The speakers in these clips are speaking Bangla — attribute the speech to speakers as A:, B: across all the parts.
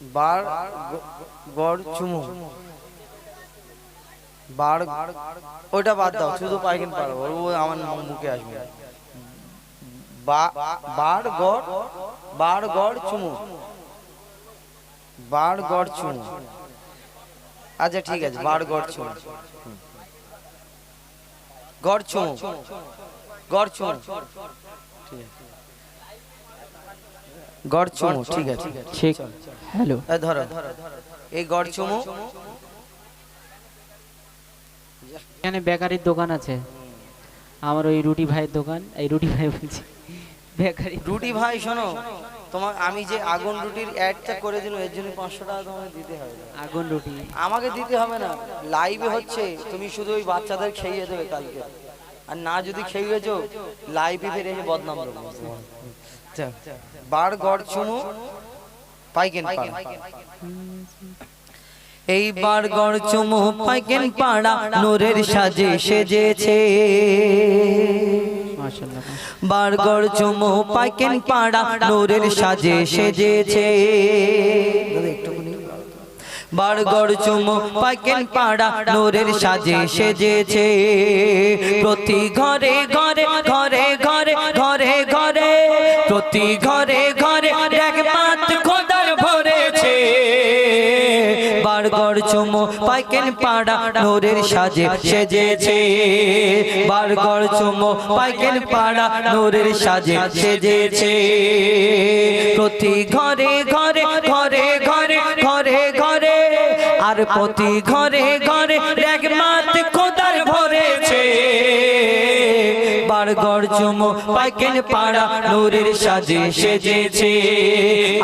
A: বার গড় চুমু। বার ওইটা বাদ দাও শুধু পাইকেন পারব ও আমার মুখে আসবে বার গড় বার গড় চুমু। বার গড় চুমু। আচ্ছা ঠিক আছে বার গড় চুমু। গড় চুমু। গড় চুমু। ঠিক আছে। গড় চুমু ঠিক আছে।
B: ঠিক হ্যালো।
A: ধরো। এই গড় চুমু
B: এখানে বেকারির দোকান আছে। আমার ওই রুটি ভাইয়ের দোকান। এই রুটি ভাই বলছি বেকারি
A: রুটি ভাই শোনো তোমার আমি যে আগুন রুটির অ্যাডটা করে দিল এর জন্য পাঁচশো টাকা তোমাকে দিতে হবে।
B: আগুন রুটি।
A: আমাকে দিতে হবে না। লাইভে হচ্ছে তুমি শুধু ওই বাচ্চাদের খেয়ে দেবে কালকে। আর না যদি খেয়েছো লাইভে ফিরে এসে বদনাম দেবো। বার গড় চুমু, পাইকেন পাড়া। এইবার গড় চুমু, পাইকেন পাড়া, নূরের সাজে সেজেছে। বারগড় চুমু, পাইকেন পাড়া, নূরের সাজে সেজেছে। বারগড় চুমু, পাইকেন পাড়া, নূরের সাজে সেজেছে। প্রতি ঘরে ঘরে ঘরে প্রতি ঘরে ঘরে একমাত খোদার ভরেছে। বারগড় চুমু পাইকেন পাড়া নূরের সাজে সেজেছে। বারগড় চুমু পাইকেন পাড়া নূরের সাজে সেজেছে। প্রতি ঘরে ঘরে ঘরে ঘরে ঘরে ঘরে, আর প্রতি ঘরে ঘরে বারগড় চুমু পাইকেন পাড়া নূরের সাজে সেজেছে।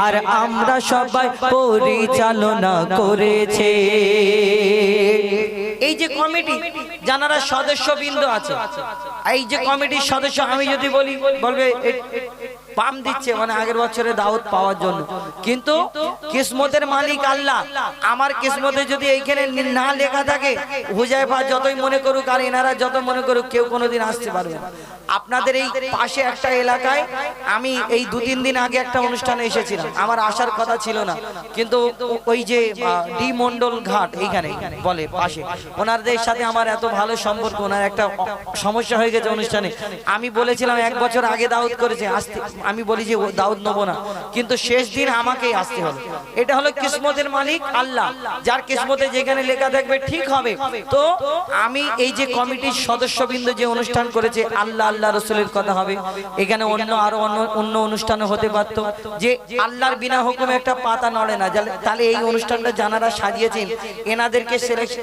A: আর আমরা সবাই পরিচালনা করেছে। এই যে কমিটি, জানারা সদস্য বিন্দু আছে। এই যে কমিটির সদস্য, আমি যদি বলি, বলবে পাম দিচ্ছে মানে আগের বছরে দাউদ পাওয়ার জন্য। কিন্তু কিসমতের মালিক আল্লাহ, আমার কিসমতে যদি এইখানে না লেখা থাকে, হুজাইফা যতই মনে করুক আর এনারা যত মনে করুক, কেউ কোনোদিন আসতে পারবে না। আপনাদের এই পাশে একটা এলাকায় আমি এই দু তিন দিন আগে একটা অনুষ্ঠানে এসেছিলাম। আমার আসার কথা ছিল না। কিন্তু ওই যে ডি মন্ডল ঘাট এইখানে বলে পাশে। ওনাদের সাথে আমার এত ভালো সম্পর্ক ওনার একটা সমস্যা হয়ে গেছে অনুষ্ঠানে। আমি বলেছিলাম এক বছর আগে দাউদ করেছে আসতে আমি বলি যে ও দাউদ নেব না। কিন্তু শেষ দিন আমাকেই আসতে হবে এটা হলো কিসমতের মালিক আল্লাহ। যার কিসমতে যেখানে লেখা থাকবে ঠিক হবে। তো আমি এই যে কমিটির সদস্যবৃন্দ যে অনুষ্ঠান করেছে আল্লাহ আল্লাহ আল্লাহ রসুলের কথা হবে। এখানে অন্য আরও অন্য অন্য অনুষ্ঠান হতে পারত। যে আল্লাহর বিনা হুকুমে একটা পাতা নড়ে না। তাহলে এই অনুষ্ঠানটা জানারা সাজিয়েছেন, এনাদেরকে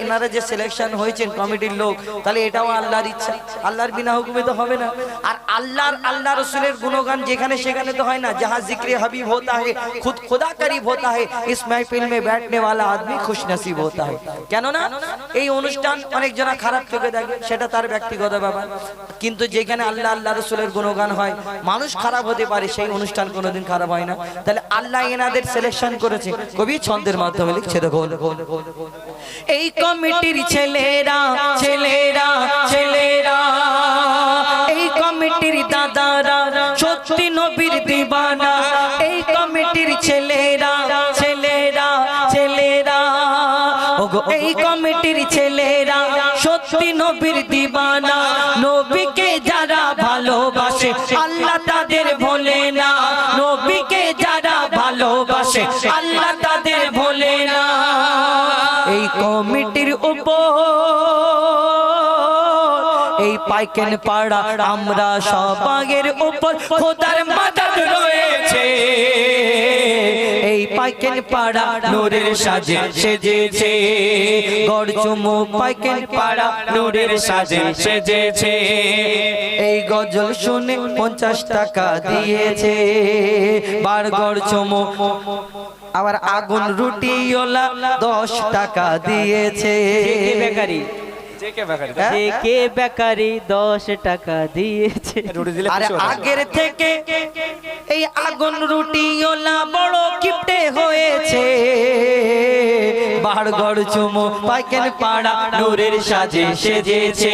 A: এনারা যে সিলেকশন হয়েছেন কমিটির লোক, তাহলে এটাও আল্লাহর ইচ্ছা। আল্লাহর বিনা হুকুমে তো হবে না। আর আল্লাহর আল্লাহ রসুলের গুণগান যেখানে সেখানে তো হয় না। যাহা জিক্রে হাবিব হতা হে, খুদ খোদা করিব হতা হে ইস মাহফিল মে ব্যাঠনে ওয়ালা আদমি খুশ নসিব হতা হে। কেন না এই অনুষ্ঠান অনেক জনা খারাপ চোখে দেখে, সেটা তার ব্যক্তিগত ব্যাপার। কিন্তু যেখানে আল্লাহ আল্লাহ রসুলের গুণগান হয়। মানুষ খারাপ হতে পারে, সেই অনুষ্ঠান কোনোদিন খারাপ হয় না। তাহলে আল্লাহ এনাদের সিলেকশন করেছে। কবি ছন্দের মাধ্যমে লিখছে দেখো এই কমিটির ছেলেরা ছেলেরা ছেলেরা। কমিটির ছেলেরা সত্যি নবীর দিবানা। নবীকে যারা ভালোবাসে, আল্লাহ তাদের ভোলে না। নবীকে যারা ভালোবাসে, আল্লাহ তাদের ভোলে না। এই কমিটির উপর, এই পাইকেন পাড়া আমরা সবাগের উপর, খোদার মাদত রয়েছে। পাইকেন পাড়া নূরের সাজে সেজেছে। গড় চুমু পাইকেন পাড়া নূরের সাজে সেজেছে। এই গজল শুনে পঞ্চাশ টাকা দিয়েছে। বার গড় চুমু আবার আগুন রুটি ওলা দশ টাকা দিয়েছে।
B: বেকারি।
A: হ্যাঁ?
B: কে বেকারি দশ টাকা দিয়েছে।
A: আরে আগের থেকে এই আগুন রুটি ওলা বড় কিপটে হয়েছে। বারগড় চুমো পাইকেন পাড়া নূরের সাজে সেজেছে।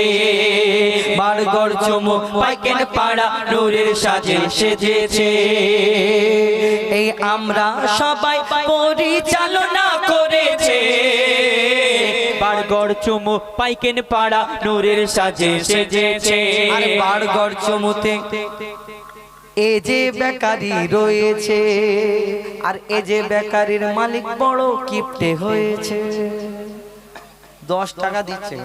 A: বারগড় চুমো পাইকেন পাড়া নূরের সাজে সেজেছে। এই আমরা সবাই পরিচালনা করেছে।
C: বারগড় চুমু পাইকেন পাড়া নূরের সাজে সেজেছে।
A: আরে বারগড় চুমুতে এ যে বেকারি রয়েছে আর এ যে বেকারির মালিক বড় কিপটে হয়েছে। দশ টাকা দিচ্ছে।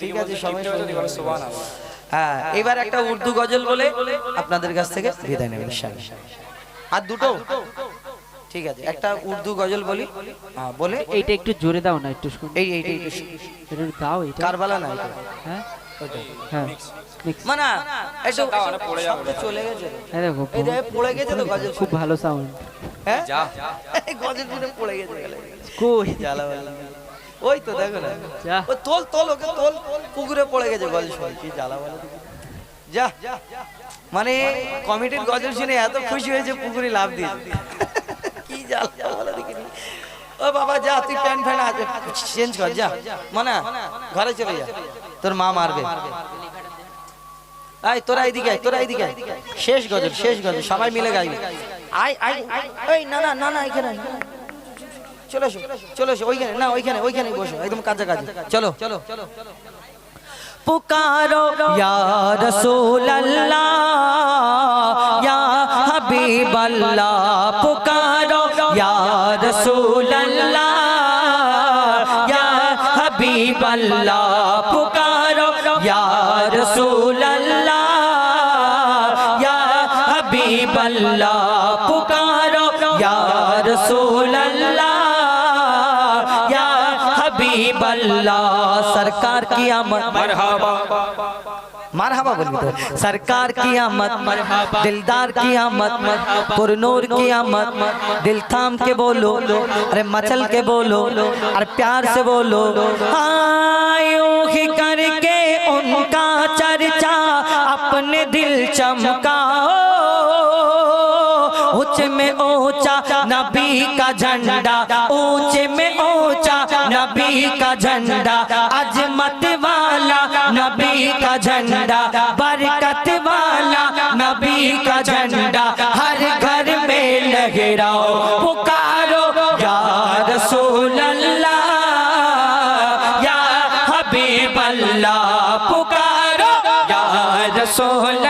A: ঠিক আছে সবাই হ্যাঁ এবার একটা উর্দু গজল বলে আপনাদের কাছ থেকে বিদায় নেবেন আর দুটো? ঠিক আছে একটা উর্দু গজল বলি? হ্যাঁ বলে।
B: এইটা একটু জোরে দাও না একটু শুন।
A: এই এই এই
B: এটা দাও এটা।
A: কারবালা না এটা।
B: হ্যাঁ। হ্যাঁ। Mix।
A: একটু শব্দ চলে গেছে।
B: দেখো
A: এই দেখে পড়ে গেছে তো গজল।
B: খুব ভালো সাউন্ড
A: হ্যাঁ? এই গজল শুনে পড়ে গেছে।
B: কই?
A: জ্বালা ওই তো দেখো না।
B: যা।
A: ও তোল তোল ওকে তোল। পুকুরে পড়ে গেছে গজল শুনে। কি জ্বালা বলে। যা। মানে কমিটির গজল শুনে এত খুশি হয়েছে পুকুরে লাভ দিয়ে কি জ্বালা বলে দেখিনি ও বাবা, যা, তুই প্যান্ট ফ্যান চেঞ্জ কর, যা। মানা, ঘরে চলে যা। তোর মা মারবে। আয় তোরা এইদিকে তোরা এইদিকে শেষ গজল শেষ গজল, সবাই মিলে গাইবে। আয় আয় এই, না না না না, এখানে চলে এসো চলে এসো, ওইখানে, না, ওইখানে ওইখানে বসো, একদম কাছাকাছি। চলো। চলো আল্লাহ ইয়া হাবিব আল্লাহ পুকারো ইয়া रसूल अल्लाह या हबीब अल्लाह पुकारो, या रसूल अल्लाह या हबीब अल्लाह पुकारो, या रसूल अल्लाह या हबीब अल्लाह सरकार की आमद।
C: मरहबा।
A: मरहबा बोली तो सरकार की आमद, दिलदार की आमद, पुरनूर की आमद दिल थाम के बोलो, अरे मचल के बोलो, अरे प्यार से बोलो। करके उनका चर्चा, अपने दिल चमकाओ। ऊँचे में ऊँचा नबी का झंडा, ऊँचे में ऊँचा नबी का झंडा। अजमत का झंडा, बरकत वाला नबी का झंडा, हर घर में लहराओ, पुकारो, या रसूल अल्लाह या हबीब अल्लाह पुकारो, या रसूल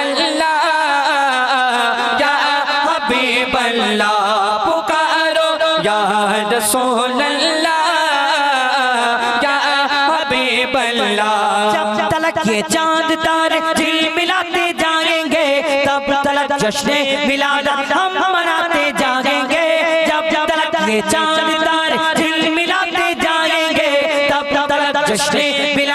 A: चाँद तारे दिल मिलाते जाएँगे, तब तलक जश्न मिलादत हम मनाते जाएँगे। जब तलक ये चाँद तारे दिल मिलाते जाएँगे, तब तलक जश्न मिलादत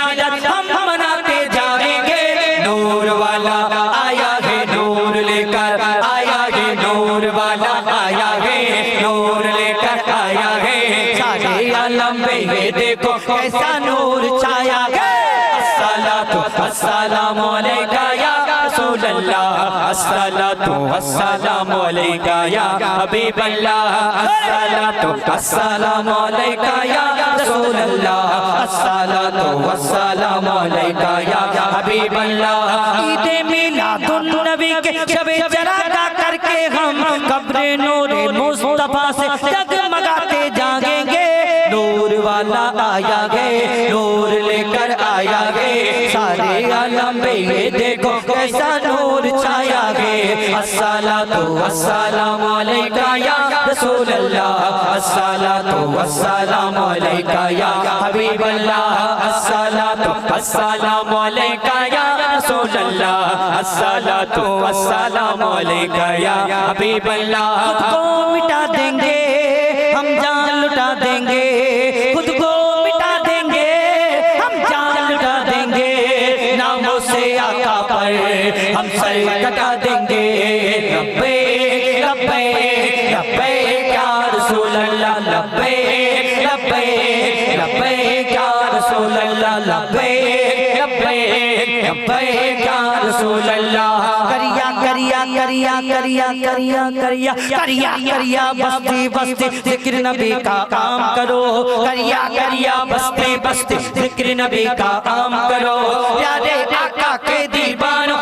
A: السلام عليك يا حبيب الله الصلاة السلام عليك يا رسول الله الصلاة والسلام عليك يا حبيب الله عيد میلاد النبی کے شب چراغا کر کے ہم قبر نور مصطفیٰ سے جگمگاتے جاگیں گے نور والا آیا گے आलम में देखो कैसा नूर छाया गे अस्सलातु अस्सलामु अलैका या रसूल अल्लाह अस्सलातु अस्सलामु अलैका या हबीब अल्लाह अस्सलातु अस्सलामु अलैका या रसूल अल्लाह अस्सलातु अस्सलामु अलैका या हबीब अल्लाह को मिटा देंगे। हम सर कटा देंगे लब्बे लब्बे लब्बे क्या रसूल अल्लाह लब्बे लब्बे लब्बे क्या रसूल अल्लाह लब्बे करिया करिया करिया करिया करिया करिया करिया करिया बस्ती बस्ती जिक्र नबी का काम करो
C: करिया करिया बस्ते बस्ते जिक्र नबी का काम करो प्यारे आका के दीवानों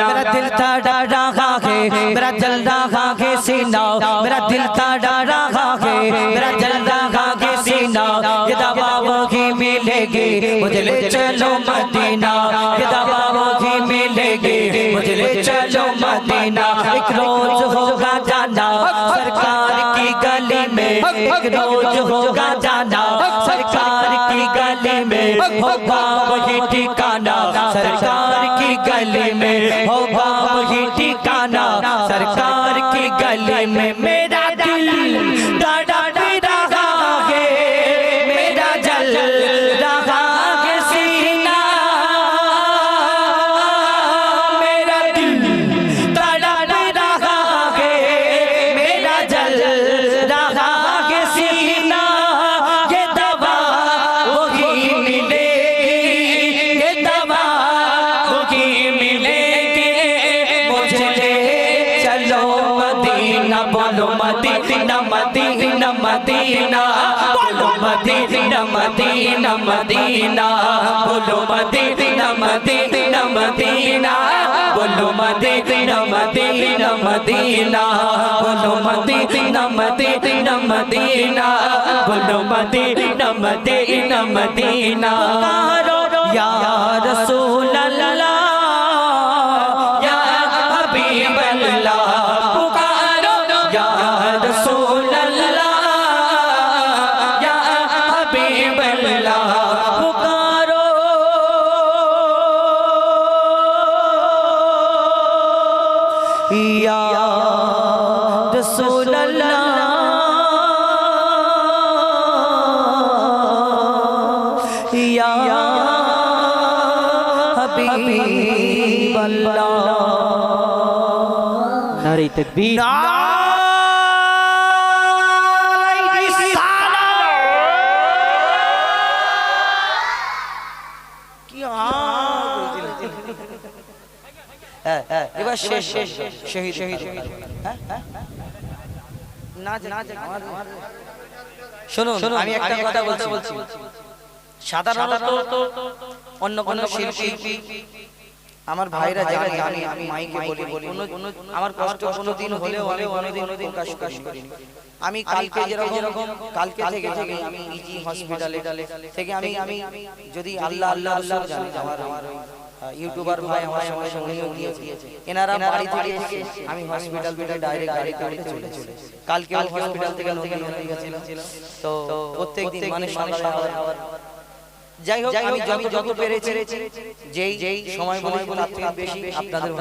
A: मेरा दिल था डरा है मेरा जल रहा है सीना मेरा दिल था डरा है मेरा जल रहा है सीना ये दवा वही मिलेगी मुझे ले चलो मदीना ये दवा वही मिलेगी मुझे ले चलो मदीना एक रोज की गली में। होगा ही ठिकाना सरकार की गली में। मेरा মদিনা মদিনা বলো মদিনা মদিনা মদিনা বলো মদিনা মদিনা মদিনা বলো মদিনা মদিনা মদিনা বলো মদিনা মদিনা মদিনা বলো মদিনা মদিনা মদিনা ইয়া রাসূল আল্লাহ یا رسول اللہ یا حبیب اللہ
B: نعرہ تکبیر
A: এবার শেষ শেষ শহীদ শহীদ হ্যাঁ? শুনুন আমি একটা কথা বলছি। সাধারণত অন্য কোন শিল্পী আমার ভাইরা জানে আমি মাইকে বলি বলি। আমার কষ্ট কোনোদিন হলেও আমি কোনোদিন কোনোদিন প্রকাশ প্রকাশ করিনি। আমি কালকে যেরকম কালকে থেকে থেকে আমি ইজি হসপিটালে থেকে আমি আমি যদি আল্লাহ আল্লাহ আল্লাহ জানি আমার আমার ইউটিউবার ভাই আমার সঙ্গে গিয়েছে এনারা বাড়ি থেকে এসে আমি হসপিটাল থেকে ডাইরেক্ট গাড়িতে উঠে চলে চলে কালকে হসপিটাল থেকে নদী নদী গেছিলাম তো প্রত্যেকদিন মানে সকালে আবার যাই হোক আমি যত যত পেরেছি যেই যেই সময় বলে তার থেকে বেশি আপনাদের